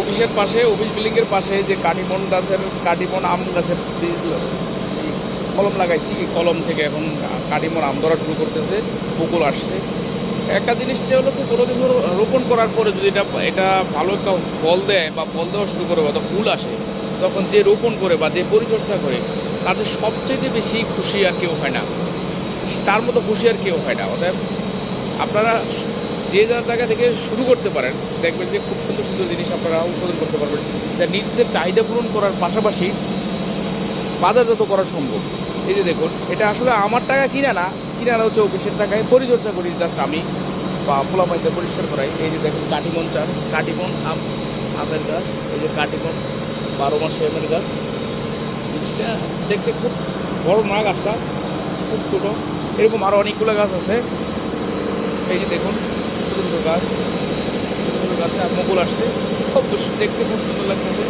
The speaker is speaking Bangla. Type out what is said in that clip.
অফিসের পাশে, অফিস বিল্ডিংয়ের পাশে যে কাটিমন গাছের, কাটিমন আম গাছের কলম লাগাইছি, এই কলম থেকে এখন কাটিমন আম ধরা শুরু করতেছে, বকুল আসছে। একটা জিনিসটা হলো কি, কোনো কিছু রোপণ করার পরে যদি এটা এটা ভালো একটা ফল দেয় বা ফল দেওয়া শুরু করে বা ফুল আসে, তখন যে রোপণ করে বা যে পরিচর্যা করে, তাদের সবচেয়ে বেশি খুশি আর কেউ হয় না। তার মতো খুশি আর কেউ হয় না। অতএব আপনারা যে যার জায়গা থেকে শুরু করতে পারেন, দেখবেন যে খুব সুন্দর সুন্দর জিনিস আপনারা উৎপাদন করতে পারবেন। যা নিজেদের চাহিদা পূরণ করার পাশাপাশি বাজারজাত করা সম্ভব। এই যে দেখুন, এটা আসলে আমার টাকা কিনা না কিনা না হচ্ছে অফিসের টাকায় পরিচর্যা করি, জাস্ট আমি, বা পোলামাইতে পরিষ্কার করাই। এই যে দেখুন, কাটিমন চাষ, কাটিমন আম, আমের গাছ, এই যে কাটিমন, বারো মাসে আমের গাছ। জিনিসটা দেখতে খুব বড় না গাছটা, খুব ছোটো। এরকম আরও অনেকগুলো গাছ আছে। এই যে দেখুন ছোটো ছোটো গাছ ছোটো ছোটো গাছে মোগল আসছে। খুব দেখতে খুব সুন্দর লাগতেছে।